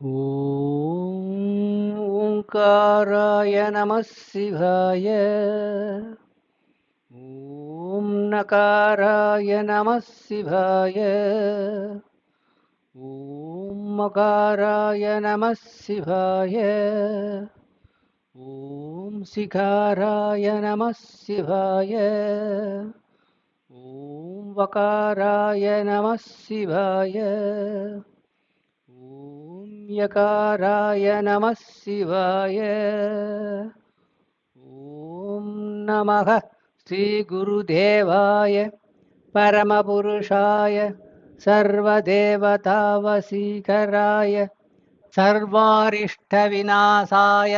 ओङ्काराय नमः शिवाय ॐ नकाराय नमः शिवाय ॐ मकाराय नमः शिवाय ॐ शिखाराय नमः शिवाय ॐ वकाराय नमः शिवाय ॐ यकाराय नमः शिवाय। ॐ नमः श्रीगुरुदेवाय परमपुरुषाय सर्वदेवतावसीकराय सर्वारिष्टविनाशाय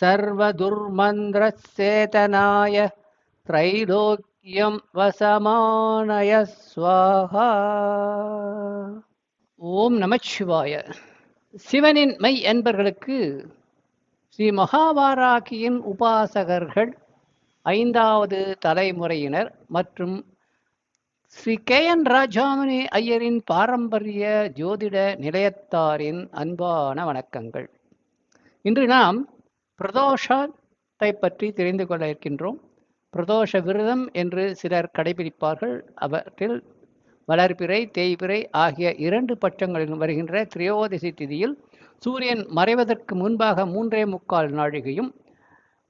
सर्वदुर्मन्द्रचेतनाय त्रैलोक्यं वसमानय स्वाहा ஓம் நமச்சிவாய. சிவனின் மை என்பர்களுக்கு ஸ்ரீ மகாவாராகியின் உபாசகர்கள் ஐந்தாவது தலைமுறையினர் மற்றும் ஸ்ரீ கே என் ராஜாமணி ஐயரின் பாரம்பரிய ஜோதிட நிலையத்தாரின் அன்பான வணக்கங்கள். இன்று நாம் பிரதோஷத்தை பற்றி தெரிந்து கொள்ள இருக்கின்றோம். பிரதோஷ விரதம் என்று சிலர் கடைபிடிப்பார்கள். அவற்றில் வளர்பிறை தேய்பிறை ஆகிய இரண்டு பட்சங்களிலும் வருகின்ற திரையோதசி திதியில் சூரியன் மறைவதற்கு முன்பாக மூன்றே முக்கால் நாழிகையும்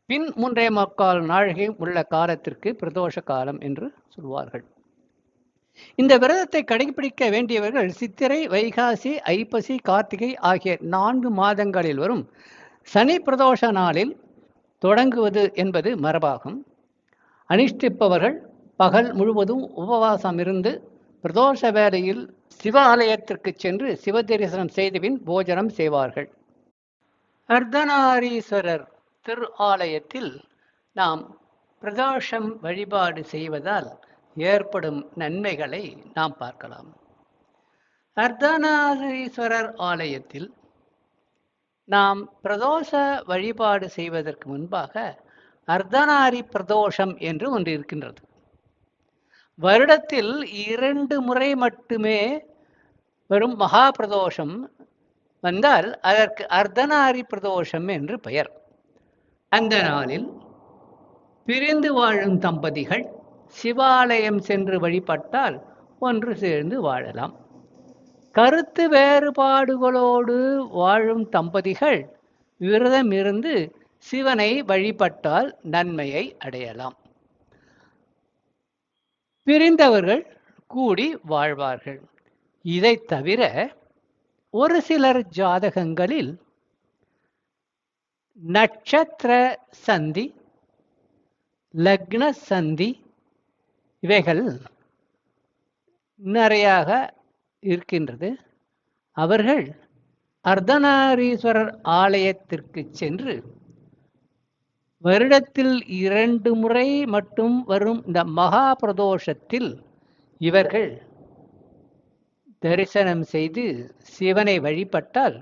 பின் மூன்றே முக்கால் நாழிகையும் உள்ள காலத்திற்கு பிரதோஷ காலம் என்று சொல்வார்கள். இந்த விரதத்தை கடைபிடிக்க வேண்டியவர்கள் சித்திரை வைகாசி ஐப்பசி கார்த்திகை ஆகிய நான்கு மாதங்களில் வரும் சனி பிரதோஷ நாளில் தொடங்குவது என்பது மரபாகும். அனுஷ்டிப்பவர்கள் பகல் முழுவதும் உபவாசம் இருந்து பிரதோஷ வேளையில் சிவ ஆலயத்திற்கு சென்று சிவ தரிசனம் செய்தபின் போஜனம் செய்வார்கள். அர்த்தநாரீஸ்வரர் திரு ஆலயத்தில் நாம் பிரதோஷம் வழிபாடு செய்வதால் ஏற்படும் நன்மைகளை நாம் பார்க்கலாம். அர்த்தநாரீஸ்வரர் ஆலயத்தில் நாம் பிரதோஷ வழிபாடு செய்வதற்கு முன்பாக அர்த்தநாரி பிரதோஷம் என்று ஒன்று இருக்கின்றது. வருடத்தில் இரண்டு முறை மட்டுமே வரும் மகா பிரதோஷம் வந்தால் அதற்கு அர்த்தநாரி பிரதோஷம் என்று பெயர். அந்த நாளில் பிரிந்து வாழும் தம்பதிகள் சிவாலயம் சென்று வழிபட்டால் ஒன்று சேர்ந்து வாழலாம். கருத்து வேறுபாடுகளோடு வாழும் தம்பதிகள் விரதம் இருந்து சிவனை வழிபட்டால் நன்மையை அடையலாம். பிரிந்தவர்கள் கூடி வாழ்வார்கள். இதை தவிர ஒரு சிலர் ஜாதகங்களில் நட்சத்திர சந்தி லக்ன சந்தி இவைகள் நிறையாக இருக்கின்றது. அவர்கள் அர்த்தநாரீஸ்வரர் ஆலயத்திற்கு சென்று வருடத்தில் இரண்டு முறை மட்டும் வரும் இந்த மகா பிரதோஷத்தில் இவர்கள் தரிசனம் செய்து சிவனை வழிபட்டால்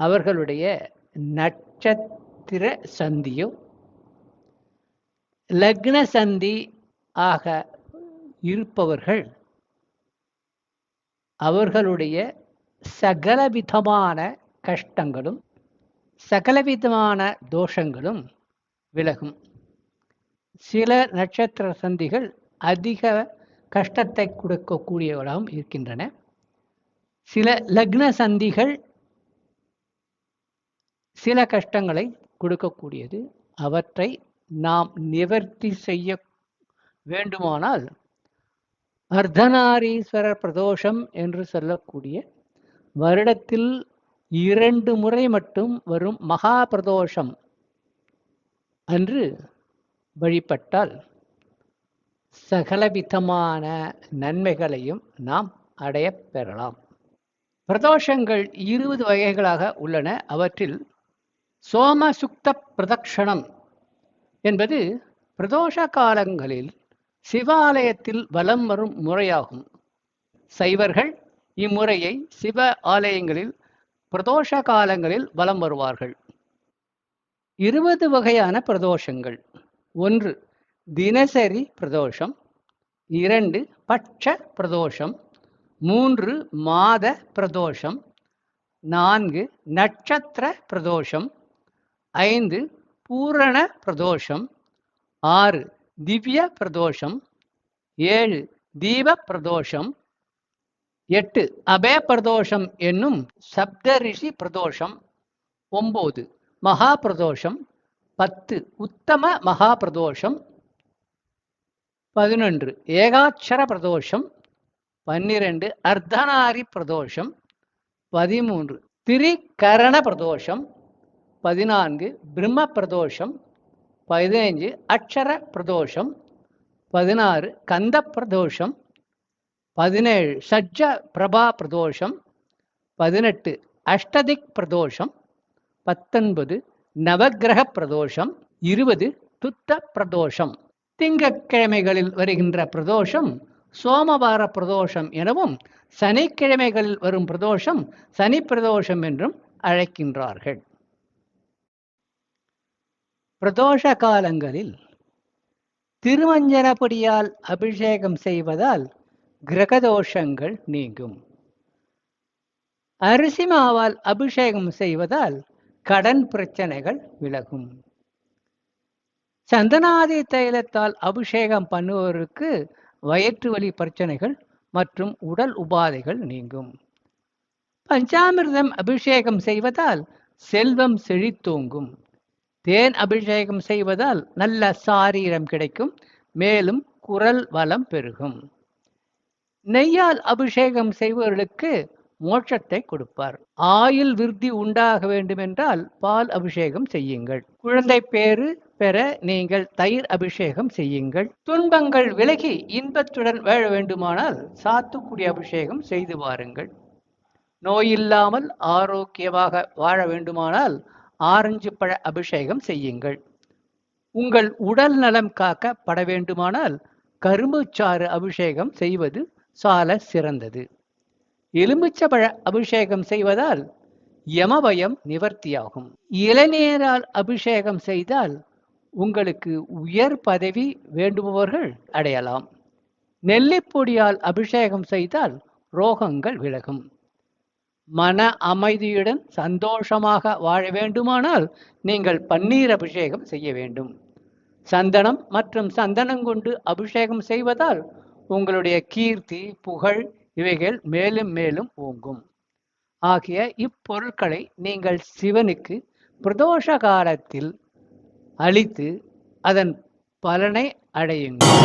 அவர்களுடைய நட்சத்திர சந்தியோ லக்ன சந்தி ஆக இருப்பவர்கள் அவர்களுடைய சகலவிதமான கஷ்டங்களும் சகலவிதமான தோஷங்களும் விலகும். சில நட்சத்திர சந்திகள் அதிக கஷ்டத்தை கொடுக்கக்கூடியவர்களாகவும் இருக்கின்றன. சில லக்ன சந்திகள் சில கஷ்டங்களை கொடுக்கக்கூடியது. அவற்றை நாம் நிவர்த்தி செய்ய வேண்டுமானால் அர்த்தநாரீஸ்வரர் பிரதோஷம் என்று சொல்லக்கூடிய வருடத்தில் இரண்டு முறை மட்டும் வரும் மகா பிரதோஷம் அன்று வழிபட்டால் சகலவிதமான நன்மைகளையும் நாம் அடைய பெறலாம். பிரதோஷங்கள் இருபது வகைகளாக உள்ளன. அவற்றில் சோமசுக்த பிரதக்ஷணம் என்பது பிரதோஷ காலங்களில் சிவாலயத்தில் வலம் வரும் முறையாகும். சைவர்கள் இம்முறையை சிவ ஆலயங்களில் பிரதோஷ காலங்களில் வலம் வருவார்கள். இருபது வகையான பிரதோஷங்கள். ஒன்று தினசரி பிரதோஷம். இரண்டு பட்ச பிரதோஷம். மூன்று மாத பிரதோஷம். நான்கு நட்சத்திர பிரதோஷம். ஐந்து பூரண பிரதோஷம். ஆறு திவ்ய பிரதோஷம். ஏழு தீப பிரதோஷம். எட்டு அபய பிரதோஷம் என்னும் சப்த ரிஷி பிரதோஷம். ஒம்பது மகா பிரதோஷம் பத்து. உத்தம மகா பிரதோஷம் பதினொன்று. ஏகாட்சர பிரதோஷம் பன்னிரண்டு. அர்த்தநாரி பிரதோஷம் பதிமூன்று. திரிகரண பிரதோஷம் பதினான்கு. பிரம்ம பிரதோஷம் பதினைஞ்சு. அக்ஷர பிரதோஷம் பதினாறு. கந்த பிரதோஷம் பதினேழு. சஜ்ஜ பிரபா பிரதோஷம் பதினெட்டு. அஷ்டதிக் பிரதோஷம் பத்தொன்பது நவகிரக பிரதோஷம் இருபது துத்த பிரதோஷம் திங்கக்கிழமைகளில் வருகின்ற பிரதோஷம் சோமவார பிரதோஷம் எனவும் சனிக்கிழமைகளில் வரும் பிரதோஷம் சனி பிரதோஷம் என்றும் அழைக்கின்றார்கள். பிரதோஷ காலங்களில் திருமஞ்சனப்படியால் அபிஷேகம் செய்வதால் கிரகதோஷங்கள் நீங்கும். அரிசி மாவால் அபிஷேகம் செய்வதால் கடன் பிரச்சனைகள் விலகும். சந்தனாதி தைலத்தால் அபிஷேகம் பண்ணுவோருக்கு வயிற்று வலி பிரச்சனைகள் மற்றும் உடல் உபாதைகள் நீங்கும். பஞ்சாமிர்தம் அபிஷேகம் செய்வதால் செல்வம் செழித்தோங்கும். தேன் அபிஷேகம் செய்வதால் நல்ல சாரீரம் கிடைக்கும் மேலும் குரல் வளம் பெருகும். நெய்யால் அபிஷேகம் செய்பவர்களுக்கு மோட்சத்தை கொடுப்பார். ஆயுள் விருத்தி உண்டாக வேண்டுமென்றால் பால் அபிஷேகம் செய்யுங்கள். குழந்தை பேறு பெற நீங்கள் தயிர் அபிஷேகம் செய்யுங்கள். துன்பங்கள் விலகி இன்பத்துடன் வாழ வேண்டுமானால் சாத்துக்குடி அபிஷேகம் செய்து வாருங்கள். நோயில்லாமல் ஆரோக்கியமாக வாழ வேண்டுமானால் ஆரஞ்சு பழ அபிஷேகம் செய்யுங்கள். உங்கள் உடல் நலம் காக்க பட வேண்டுமானால் கரும்புச்சாறு அபிஷேகம் செய்வது சால சிறந்தது. எலுமிச்சபழ அபிஷேகம் செய்வதால் யமபயம் நிவர்த்தியாகும். இளநீரால் அபிஷேகம் செய்தால் உங்களுக்கு உயர் பதவி வேண்டுபவர்கள் அடையலாம். நெல்லிப்பொடியால் அபிஷேகம் செய்தால் ரோகங்கள் விலகும். மன அமைதியுடன் சந்தோஷமாக வாழ வேண்டுமானால் நீங்கள் பன்னீர் அபிஷேகம் செய்ய வேண்டும். சந்தனம் மற்றும் சந்தனம் கொண்டு அபிஷேகம் செய்வதால் உங்களுடைய கீர்த்தி புகழ் இவைகள் மேலும் மேலும் ஓங்கும் ஆகிய இப்பொருட்களை நீங்கள் சிவனுக்கு பிரதோஷ காலத்தில் அளித்து அதன் பலனை அடையுங்கள்